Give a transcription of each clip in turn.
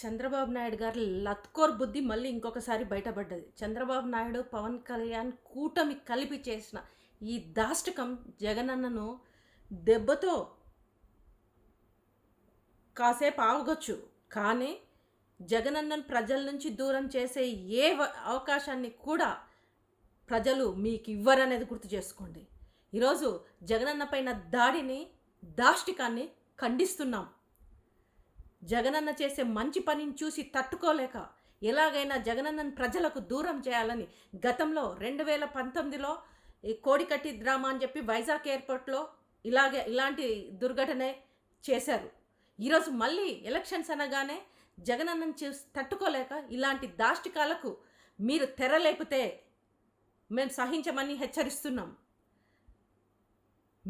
చంద్రబాబు నాయుడు గారి లత్కోర్ బుద్ధి మళ్ళీ ఇంకొకసారి బయటపడ్డది. చంద్రబాబు నాయుడు పవన్ కళ్యాణ్ కూటమి కలిపి చేసిన ఈ దాష్టకం జగనన్నను దెబ్బతో కాసేపు ఆగొచ్చు కానీ జగనన్నను ప్రజల నుంచి దూరం చేసే ఏ అవకాశాన్ని కూడా ప్రజలు మీకు ఇవ్వరనేది గుర్తు చేసుకోండి. ఈరోజు జగనన్న పైన దాడిని దాష్టికాన్ని ఖండిస్తున్నాం. జగనన్న చేసే మంచి పనిని చూసి తట్టుకోలేక ఎలాగైనా జగనన్నను ప్రజలకు దూరం చేయాలని గతంలో రెండు వేల పంతొమ్మిదిలో కోడికట్టి డ్రామా అని చెప్పి వైజాగ్ ఎయిర్పోర్ట్లో ఇలాగే ఇలాంటి దుర్ఘటనే చేశారు. ఈరోజు మళ్ళీ ఎలక్షన్స్ అనగానే జగనన్నను చూసి తట్టుకోలేక ఇలాంటి దాష్టికాలకు మీరు తెరలేపితే మేము సహించమని హెచ్చరిస్తున్నాం.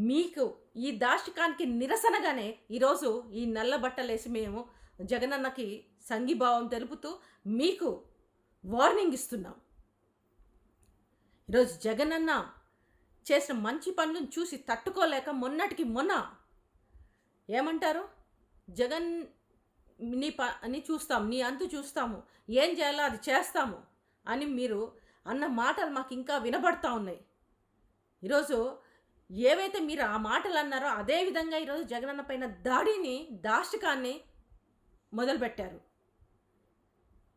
మీకు ఈ దాష్టికానికి నిరసనగానే ఈరోజు ఈ నల్ల బట్టలేసి మేము జగనన్నకి సంఘీభావం తెలుపుతూ మీకు వార్నింగ్ ఇస్తున్నాం. ఈరోజు జగనన్న చేసిన మంచి పనులను చూసి తట్టుకోలేక మొన్నటికి మొన్న ఏమంటారు? జగన్ నీ ప అని చూస్తాం నీ అంతు చూస్తాము ఏం చేయాలో అది చేస్తాము అని మీరు అన్న మాటలు మాకు ఇంకా వినబడతా ఉన్నాయి. ఈరోజు ఏవైతే మీరు ఆ మాటలు అన్నారో అదే విధంగా ఈరోజు జగనన్న పైన దాడిని దాష్టికాన్ని మొదలుపెట్టారు.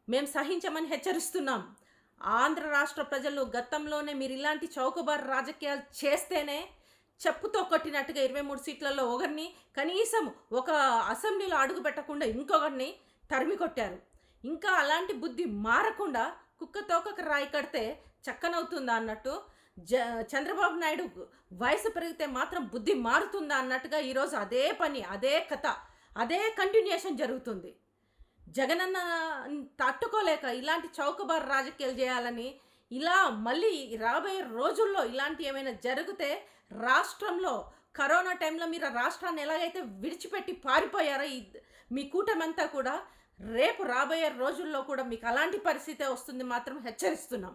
మేము సహించమని హెచ్చరిస్తున్నాం. ఆంధ్ర రాష్ట్ర ప్రజలు గతంలోనే మీరు ఇలాంటి చౌకబారు రాజకీయాలు చేస్తేనే చెప్పుతో కొట్టినట్టుగా ఇరవై మూడు సీట్లలో ఒకరిని కనీసం ఒక అసెంబ్లీలో అడుగు పెట్టకుండా ఇంకొకరిని తరిమి కొట్టారు. ఇంకా అలాంటి బుద్ధి మారకుండా కుక్క తోకకు రాయి కడితే చక్కనవుతుందా అన్నట్టు జ చంద్రబాబు నాయుడు వయసు పెరిగితే మాత్రం బుద్ధి మారుతుందా అన్నట్టుగా ఈరోజు అదే పని అదే కథ అదే కంటిన్యూషన్ జరుగుతుంది. జగనన్న తట్టుకోలేక ఇలాంటి చౌకబారు రాజకీయాలు చేయాలని ఇలా మళ్ళీ రాబోయే రోజుల్లో ఇలాంటి ఏమైనా జరిగితే రాష్ట్రంలో కరోనా టైంలో మీరు రాష్ట్రాన్ని ఎలాగైతే విడిచిపెట్టి పారిపోయారో ఈ మీ కూటమంతా కూడా రేపు రాబోయే రోజుల్లో కూడా మీకు అలాంటి పరిస్థితే వస్తుంది మాత్రం హెచ్చరిస్తున్నాం.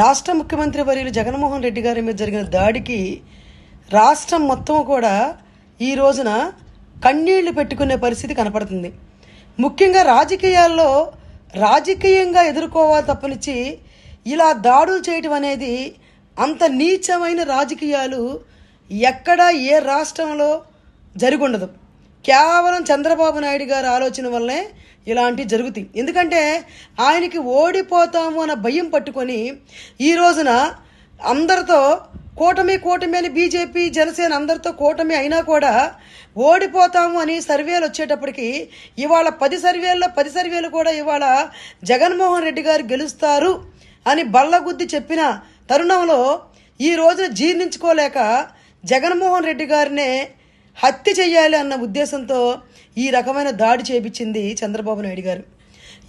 రాష్ట్ర ముఖ్యమంత్రి వర్యులు జగన్మోహన్ రెడ్డి గారి మీద జరిగిన దాడికి రాష్ట్రం మొత్తం కూడా ఈ రోజున కన్నీళ్ళు పెట్టుకునే పరిస్థితి కనపడుతుంది. ముఖ్యంగా రాజకీయాల్లో రాజకీయంగా ఎదుర్కోవాలి తప్పనిచ్చి ఇలా దాడులు చేయటం అనేది అంత నీచమైన రాజకీయాలు ఎక్కడా ఏ రాష్ట్రంలో జరిగుండదు. కేవలం చంద్రబాబు నాయుడు గారి ఆలోచన వల్లే ఇలాంటివి జరుగుతాయి. ఎందుకంటే ఆయనకి ఓడిపోతాము అన్న భయం పట్టుకొని ఈ రోజున అందరితో కూటమి కూటమి అని బీజేపీ జనసేన అందరితో కూటమి అయినా కూడా ఓడిపోతాము అని సర్వేలు వచ్చేటప్పటికి ఇవాళ పది సర్వేల్లో పది సర్వేలు కూడా ఇవాళ జగన్మోహన్ రెడ్డి గారు గెలుస్తారు అని బల్లగుద్ది చెప్పిన తరుణంలో ఈ రోజున జీర్ణించుకోలేక జగన్మోహన్ రెడ్డి గారినే హత్య చేయాలి అన్న ఉద్దేశంతో ఈ రకమైన దాడి చేపించింది చంద్రబాబు నాయుడు గారు.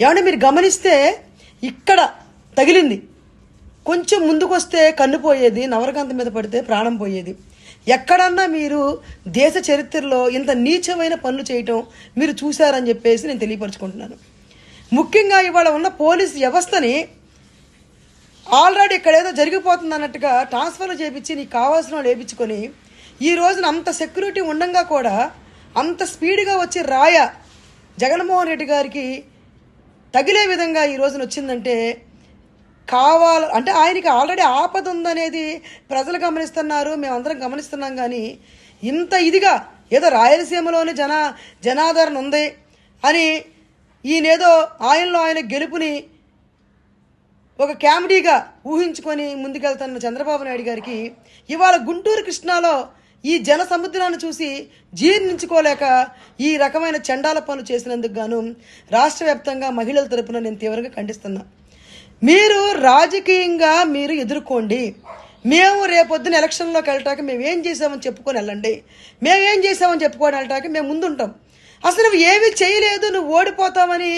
ఏమంటే మీరు గమనిస్తే ఇక్కడ తగిలింది. కొంచెం ముందుకొస్తే కన్ను పోయేది నవరకాంత మీద పడితే ప్రాణం పోయేది. ఎక్కడన్నా మీరు దేశ చరిత్రలో ఇంత నీచమైన పనులు చేయటం మీరు చూశారని చెప్పేసి నేను తెలియపరచుకుంటున్నాను. ముఖ్యంగా ఇవాళ ఉన్న పోలీస్ వ్యవస్థని ఆల్రెడీ ఇక్కడ ఏదో జరిగిపోతుంది అన్నట్టుగా ట్రాన్స్ఫర్లు చేపించి నీకు కావాల్సిన వాళ్ళు వేయించుకొని ఈ రోజున అంత సెక్యూరిటీ ఉండంగా కూడా అంత స్పీడ్గా వచ్చి రాయ జగన్మోహన్ రెడ్డి గారికి తగిలే విధంగా ఈ రోజున వచ్చిందంటే కావాల అంటే ఆయనకి ఆల్రెడీ ఆపద ఉందనేది ప్రజలు గమనిస్తున్నారు మేమందరం గమనిస్తున్నాం కానీ ఇంత ఇదిగా ఏదో రాయలసీమలోని జన జనాదరణ ఉంది అని ఈయనేదో ఆయనలో ఆయన గెలుపుని ఒక కామెడీగా ఊహించుకొని ముందుకెళ్తున్న చంద్రబాబు నాయుడు గారికి ఇవాళ గుంటూరు కృష్ణాలో ఈ జన సముద్రాన్ని చూసి జీర్ణించుకోలేక ఈ రకమైన చండాల పనులు చేసినందుకు గాను రాష్ట్ర వ్యాప్తంగా మహిళల తరపున నేను తీవ్రంగా ఖండిస్తున్నా. మీరు రాజకీయంగా మీరు ఎదుర్కోండి. మేము రేపొద్దున ఎలక్షన్లోకి వెళ్ళటాక మేము ఏం చేసామని చెప్పుకొని వెళ్ళండి. మేము ఏం చేసామని చెప్పుకొని వెళ్ళటాక మేము ముందుంటాం. అసలు నువ్వు ఏమీ చేయలేదు నువ్వు ఓడిపోతామని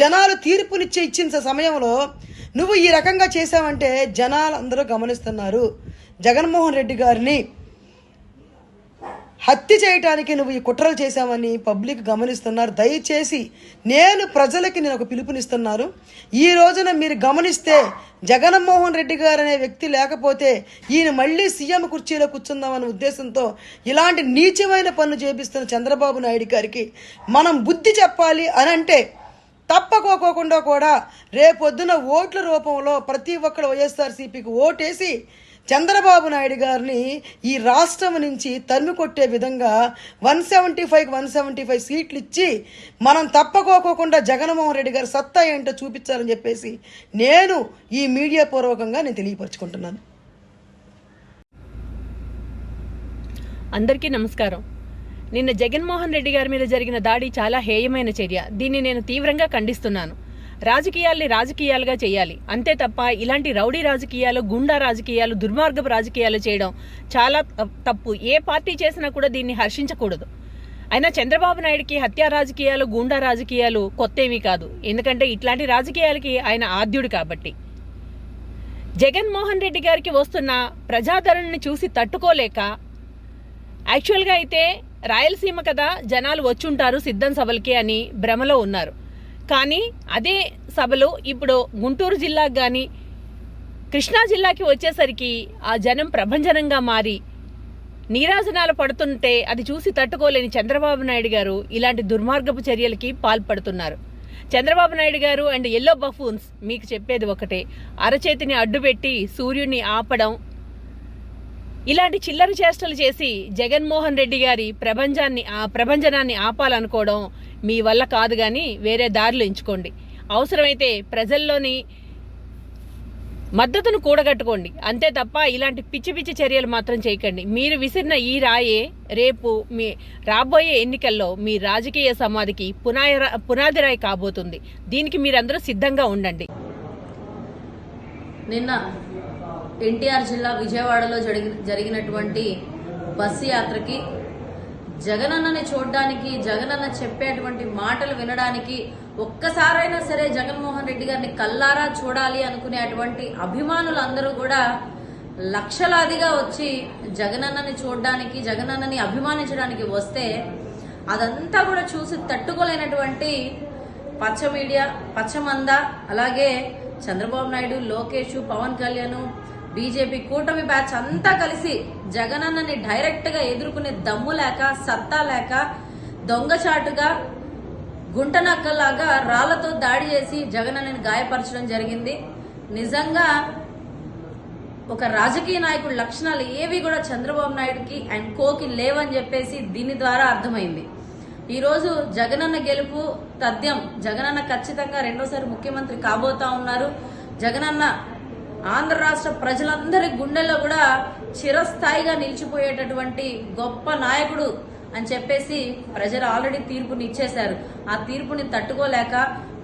జనాలు తీర్పునిచ్చే ఇచ్చిన సమయంలో నువ్వు ఈ రకంగా చేసావంటే జనాలు అందరూ గమనిస్తున్నారు. జగన్మోహన్ రెడ్డి గారిని హత్య చేయటానికి నువ్వు ఈ కుట్రలు చేశావని పబ్లిక్ గమనిస్తున్నారు. దయచేసి నేను ప్రజలకి నేను ఒక పిలుపునిస్తున్నాను ఈ రోజున మీరు గమనిస్తే జగన్మోహన్ రెడ్డి గారు అనే వ్యక్తి లేకపోతే ఈయన మళ్ళీ సీఎం కుర్చీలో కూర్చుందామనే ఉద్దేశంతో ఇలాంటి నీచమైన పనులు చేపిస్తున్న చంద్రబాబు నాయుడు గారికి మనం బుద్ధి చెప్పాలి అని అంటే తప్పకోకోకుండా కూడా రేపొద్దున ఓట్ల రూపంలో ప్రతి ఒక్కరు వైఎస్ఆర్సీపీకి ఓటేసి చంద్రబాబు నాయుడు గారిని ఈ రాష్ట్రం నుంచి తరిమి కొట్టే విధంగా one seventy five one seventy five సీట్లు ఇచ్చి మనం తప్పకోకోకుండా జగన్మోహన్ రెడ్డి గారి సత్తా ఏంటో చూపించాలని చెప్పేసి నేను ఈ మీడియా పూర్వకంగా నేను తెలియపరచుకుంటున్నాను. అందరికీ నమస్కారం. నిన్న జగన్మోహన్ రెడ్డి గారి మీద జరిగిన దాడి చాలా హేయమైన చర్య. దీన్ని నేను తీవ్రంగా ఖండిస్తున్నాను. రాజకీయాల్ని రాజకీయాలుగా చేయాలి. అంతే తప్ప ఇలాంటి రౌడీ రాజకీయాలు గుండా రాజకీయాలు దుర్మార్గపు రాజకీయాలు చేయడం చాలా తప్పు. ఏ పార్టీ చేసినా కూడా దీన్ని హర్షించకూడదు. అయినా చంద్రబాబు నాయుడికి హత్యా రాజకీయాలు గూండా రాజకీయాలు కొత్త ఏమీ కాదు. ఎందుకంటే ఇట్లాంటి రాజకీయాలకి ఆయన ఆద్యుడు కాబట్టి. జగన్మోహన్ రెడ్డి గారికి వస్తున్న ప్రజాదరణని చూసి తట్టుకోలేక యాక్చువల్గా అయితే రాయలసీమ కదా జనాలు వచ్చుంటారు సిద్ధం సభలకి అని భ్రమలో ఉన్నారు. కానీ అదే సభలో ఇప్పుడు గుంటూరు జిల్లాకు కానీ కృష్ణా జిల్లాకి వచ్చేసరికి ఆ జనం ప్రభంజనంగా మారి నీరాజనాలు పడుతుంటే అది చూసి తట్టుకోలేని చంద్రబాబు నాయుడు గారు ఇలాంటి దుర్మార్గపు చర్యలకి పాల్పడుతున్నారు. చంద్రబాబు నాయుడు గారు అండ్ ఎల్లో బఫూన్స్ మీకు చెప్పేది ఒకటే. అరచేతిని అడ్డుపెట్టి సూర్యుడిని ఆపడం ఇలాంటి చిల్లర చేష్టలు చేసి జగన్మోహన్ రెడ్డి గారి ప్రభంజాన్ని ఆ ప్రభంజనాన్ని ఆపాలనుకోవడం మీ వల్ల కాదు కానీ వేరే దారులు ఎంచుకోండి. అవసరమైతే ప్రజల్లోని మద్దతును కూడగట్టుకోండి. అంతే తప్ప ఇలాంటి పిచ్చి పిచ్చి చర్యలు మాత్రం చేయకండి. మీరు విసిరిన ఈ రాయే రేపు మీ రాబోయే ఎన్నికల్లో మీ రాజకీయ సమాధికి పునాయ పునాది రాయి కాబోతుంది. దీనికి మీరందరూ సిద్ధంగా ఉండండి. నిన్న ఎన్టీఆర్ జిల్లా విజయవాడలో జరిగి జరిగినటువంటి బస్సు యాత్రకి జగనన్నని చూడడానికి జగనన్న చెప్పేటువంటి మాటలు వినడానికి ఒక్కసారైనా సరే జగన్మోహన్ రెడ్డి గారిని కల్లారా చూడాలి అనుకునేటువంటి అభిమానులందరూ కూడా లక్షలాదిగా వచ్చి జగనన్నని చూడడానికి జగనన్నని అభిమానించడానికి వస్తే అదంతా కూడా చూసి తట్టుకోలేనటువంటి పచ్చ మీడియా పచ్చమంద అలాగే చంద్రబాబు నాయుడు లోకేష్ పవన్ కళ్యాణ్ బీజేపీ కూటమి బ్యాచ్ అంతా కలిసి జగనన్నని డైరెక్ట్గా ఎదుర్కొనే దమ్ము లేక సత్తా లేక దొంగచాటుగా గుంటనక్కలాగా రాళ్ళతో దాడి చేసి జగనన్నని గాయపరచడం జరిగింది. నిజంగా ఒక రాజకీయ నాయకుడి లక్షణాలు ఏవి కూడా చంద్రబాబు నాయుడుకి అండ్ కోకి లేవని చెప్పేసి దీని ద్వారా అర్థమైంది. ఈ రోజు జగనన్న గెలుపు తథ్యం జగనన్న ఖచ్చితంగా రెండోసారి ముఖ్యమంత్రి కాబోతా ఉన్నారు. జగనన్న ఆంధ్ర రాష్ట్ర ప్రజలందరి గుండెల్లో కూడా చిరస్థాయిగా నిలిచిపోయేటటువంటి గొప్ప నాయకుడు అని చెప్పేసి ప్రజలు ఆల్రెడీ తీర్పుని ఇచ్చేశారు. ఆ తీర్పుని తట్టుకోలేక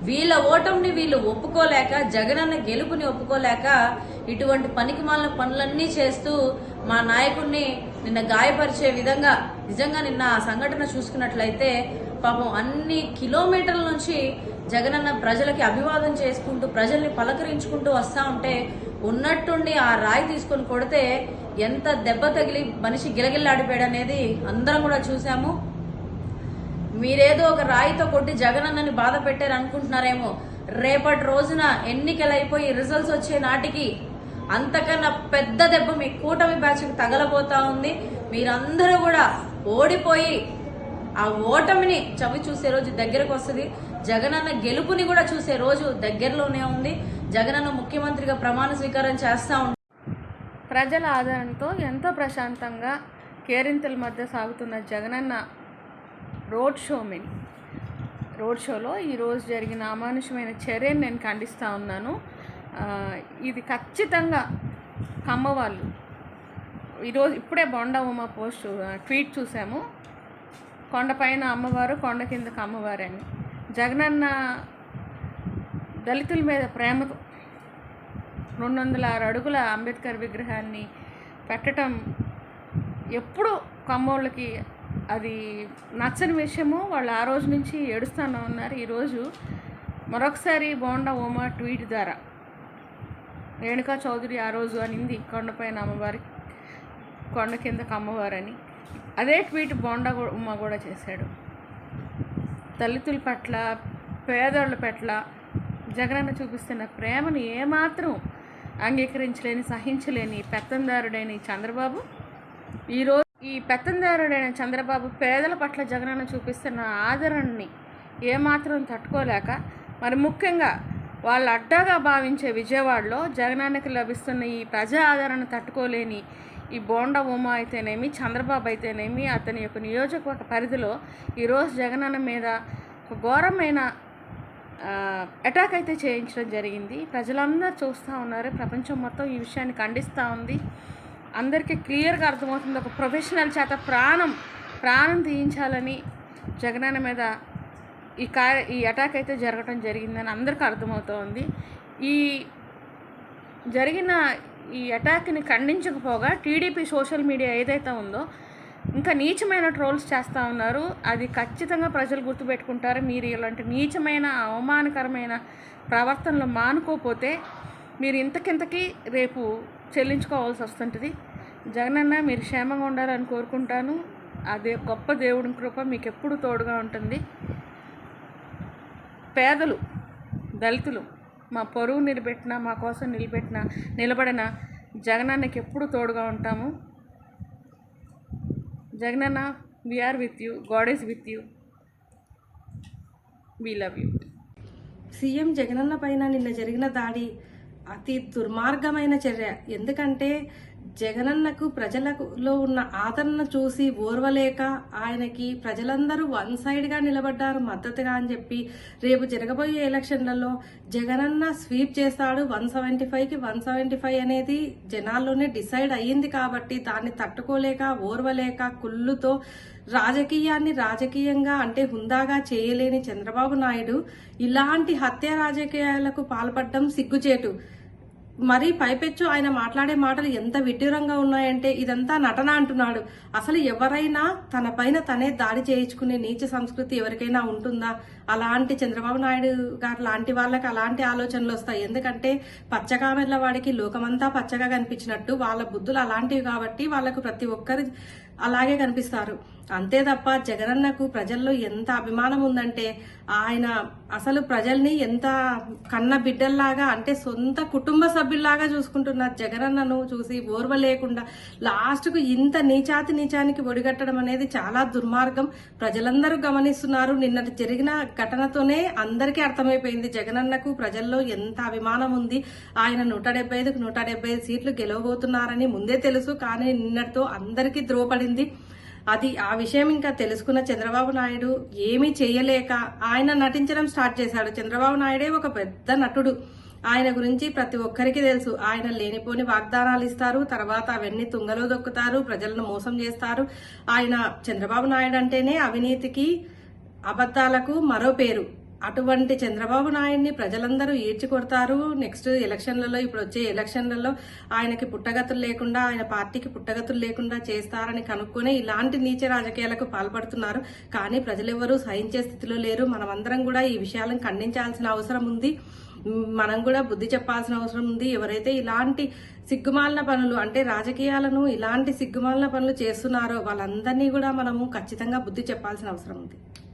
వీళ్ళ ఓటమిని వీళ్ళు ఒప్పుకోలేక జగనన్న గెలుపుని ఒప్పుకోలేక ఇటువంటి పనికిమాలిన పనులన్నీ చేస్తూ మా నాయకుడిని నిన్న గాయపరిచే విధంగా నిజంగా నిన్న ఆ సంఘటన చూసుకున్నట్లయితే పాపం అన్ని కిలోమీటర్ల నుంచి జగనన్న ప్రజలకి అభివాదం చేసుకుంటూ ప్రజల్ని పలకరించుకుంటూ వస్తా ఉంటే ఉన్నట్టుండి ఆ రాయి తీసుకొని కొడితే ఎంత దెబ్బ తగిలి మనిషి గిలగిల్లాడిపోయాడు అనేది అందరం కూడా చూసాము మీరేదో ఒక రాయితో కొట్టి జగనన్నని బాధ పెట్టారు అనుకుంటున్నారేమో రేపటి రోజున ఎన్నికలు అయిపోయి రిజల్ట్స్ వచ్చే నాటికి అంతకన్నా పెద్ద దెబ్బ మీ కూటమి బ్యాచ్కి తగలబోతా ఉంది. మీరందరూ కూడా ఓడిపోయి ఆ ఓటమిని చవి చూసే రోజు దగ్గరకు వస్తుంది జగనన్న గెలుపుని కూడా చూసే రోజు దగ్గరలోనే ఉంది. జగనన్న ముఖ్యమంత్రిగా ప్రమాణ స్వీకారం చేస్తా ప్రజల ఆదరణతో ఎంతో ప్రశాంతంగా కేరింతల మధ్య సాగుతున్న జగనన్న రోడ్ షో మీద రోడ్ షోలో ఈరోజు జరిగిన అమానుషమైన చర్యను నేను ఖండిస్తూ ఉన్నాను. ఇది ఖచ్చితంగా కమ్మవాళ్ళు ఈరోజు ఇప్పుడే బొండ ఉమ పోస్ట్ ట్వీట్ చూసాము. కొండపైన అమ్మవారు కొండ కిందకు అమ్మవారు అని జగనన్న దళితుల మీద ప్రేమతో రెండు వందల ఆరు అడుగుల అంబేద్కర్ విగ్రహాన్ని పెట్టడం ఎప్పుడు కమ్మోళ్ళకి అది నచ్చని విషయము. వాళ్ళు ఆ రోజు నుంచి ఏడుస్తానే ఉన్నారు. ఈరోజు మరొకసారి బోండా ఓమా ట్వీట్ ద్వారా రేణుకా చౌదరి ఆ రోజు అనింది కొండపైన అమ్మవారి కొండ కిందకు అమ్మవారని అదే ట్వీట్ బోండా ఉమ్మ కూడా చేశాడు. దళితుల పట్ల పేదోళ్ళ పట్ల జగనన్న చూపిస్తున్న ప్రేమను ఏమాత్రం అంగీకరించలేని సహించలేని పెత్తందారుడైన ఈ చంద్రబాబు. ఈరోజు ఈ పెత్తందారుడైన చంద్రబాబు పేదల పట్ల జగనన్న చూపిస్తున్న ఆదరణని ఏమాత్రం తట్టుకోలేక మరి ముఖ్యంగా వాళ్ళ అడ్డాగా భావించే విజయవాడలో జగనానికి లభిస్తున్న ఈ ప్రజా ఆదరణ తట్టుకోలేని ఈ బోండా ఉమా అయితేనేమి చంద్రబాబు అయితేనేమి అతని యొక్క నియోజకవర్గ పరిధిలో ఈరోజు జగనన్న మీద ఒక ఘోరమైన అటాక్ అయితే చేయించడం జరిగింది. ప్రజలందరూ చూస్తూ ఉన్నారు. ప్రపంచం మొత్తం ఈ విషయాన్ని ఖండిస్తూ ఉంది. అందరికీ క్లియర్గా అర్థమవుతుంది. ఒక ప్రొఫెషనల్ చేత ప్రాణం ప్రాణం తీయించాలని జగనన్న మీద ఈ కా ఈ అటాక్ అయితే జరగటం జరిగిందని అందరికీ అర్థమవుతోంది ఈ జరిగిన ఈ అటాక్ని ఖండించకపోగా టీడీపీ సోషల్ మీడియా ఏదైతే ఉందో ఇంకా నీచమైన ట్రోల్స్ చేస్తూ ఉన్నారు. అది ఖచ్చితంగా ప్రజలు గుర్తుపెట్టుకుంటారు. మీరు ఇలాంటి నీచమైన అవమానకరమైన ప్రవర్తనలు మానుకోపోతే మీరు ఇంతకింతకి రేపు చెల్లించుకోవాల్సి వస్తుంటుంది. జగనన్న మీరు క్షేమంగా ఉండాలని కోరుకుంటాను. అదే గొప్ప దేవుడి కృప మీకు ఎప్పుడు తోడుగా ఉంటుంది. పేదలు దళితులు మా పొరుగు నిలబెట్టిన మా కోసం నిలబెట్టిన నిలబడిన జగనన్నకి ఎప్పుడు తోడుగా ఉంటాము. Jagananna we are with you God is with you we love you CM Jagananna పైన నిన్న జరిగిన దాడి అతి దుర్మార్గమైన చర్య. ఎందుకంటే జగనన్నకు ప్రజలలో ఉన్న ఆదరణ చూసి ఓర్వలేక ఆయనకి ప్రజలందరూ వన్ సైడ్గా నిలబడ్డారు మద్దతుగా అని చెప్పి రేపు జరగబోయే ఎలక్షన్లలో జగనన్న స్వీప్ చేస్తాడు వన్ సెవెంటీ ఫైవ్కి వన్ సెవెంటీ ఫైవ్ అనేది జనాల్లోనే డిసైడ్ అయ్యింది కాబట్టి దాన్ని తట్టుకోలేక ఓర్వలేక కుళ్ళుతో రాజకీయాన్ని రాజకీయంగా అంటే హుందాగా చేయలేని చంద్రబాబు నాయుడు ఇలాంటి హత్య రాజకీయాలకు పాల్పడడం సిగ్గుచేటు. మరి పైపెచ్చు ఆయన మాట్లాడే మాటలు ఎంత విడ్డూరంగా ఉన్నాయంటే ఇదంతా నటన అంటున్నాడు. అసలు ఎవరైనా తన పైన తనే దాడి చేయించుకునే నీచ సంస్కృతి ఎవరికైనా ఉంటుందా? అలాంటి చంద్రబాబు నాయుడు గారు లాంటి వాళ్ళకి అలాంటి ఆలోచనలు వస్తాయి. ఎందుకంటే పచ్చకామెర్ల వాడికి లోకమంతా పచ్చగా కనిపించినట్టు వాళ్ళ బుద్ధులు అలాంటివి కాబట్టి వాళ్ళకు ప్రతి ఒక్కరు అలాగే కనిపిస్తారు. అంతే తప్ప జగనన్నకు ప్రజల్లో ఎంత అభిమానం ఉందంటే ఆయన అసలు ప్రజల్ని ఎంత కన్న బిడ్డల్లాగా అంటే సొంత కుటుంబ సభ్యుల్లాగా చూసుకుంటున్నారు జగనన్నను చూసి ఓర్వ లేకుండా లాస్ట్కు ఇంత నీచాతి నీచానికి ఒడిగట్టడం అనేది చాలా దుర్మార్గం. ప్రజలందరూ గమనిస్తున్నారు. నిన్న జరిగిన ఘటనతోనే అందరికీ అర్థమైపోయింది జగనన్నకు ప్రజల్లో ఎంత అభిమానం ఉంది. ఆయన నూట డెబ్బై ఐదుకు నూట డెబ్బై ఐదు సీట్లు గెలవబోతున్నారని ముందే తెలుసు. కానీ నిన్నటితో అందరికీ ద్రోపడింది అది ఆ విషయం ఇంకా తెలుసుకున్న చంద్రబాబు నాయుడు ఏమీ చేయలేక ఆయన నటించడం స్టార్ట్ చేశాడు. చంద్రబాబు నాయుడే ఒక పెద్ద నటుడు. ఆయన గురించి ప్రతి ఒక్కరికి తెలుసు. ఆయన లేనిపోని వాగ్దానాలు ఇస్తారు. తర్వాత అవన్నీ తుంగలో దొక్కుతారు ప్రజలను మోసం చేస్తారు. ఆయన చంద్రబాబు నాయుడు అంటేనే అవినీతికి అబద్ధాలకు మరో పేరు. అటువంటి చంద్రబాబు నాయుడిని ప్రజలందరూ ఈడ్చి కొడతారు నెక్స్ట్ ఎలక్షన్లలో ఇప్పుడు వచ్చే ఎలక్షన్లలో ఆయనకి పుట్టగతులు లేకుండా ఆయన పార్టీకి పుట్టగతులు లేకుండా చేస్తారని కనుక్కొని ఇలాంటి నీచ రాజకీయాలకు పాల్పడుతున్నారు. కానీ ప్రజలెవరూ సహించే స్థితిలో లేరు. మనమందరం కూడా ఈ విషయాలను ఖండించాల్సిన అవసరం ఉంది. మనం కూడా బుద్ధి చెప్పాల్సిన అవసరం ఉంది. ఎవరైతే ఇలాంటి సిగ్గుమాలిన పనులు అంటే రాజకీయాలను ఇలాంటి సిగ్గుమాలిన పనులు చేస్తున్నారో వాళ్ళందరినీ కూడా మనము ఖచ్చితంగా బుద్ధి చెప్పాల్సిన అవసరం ఉంది.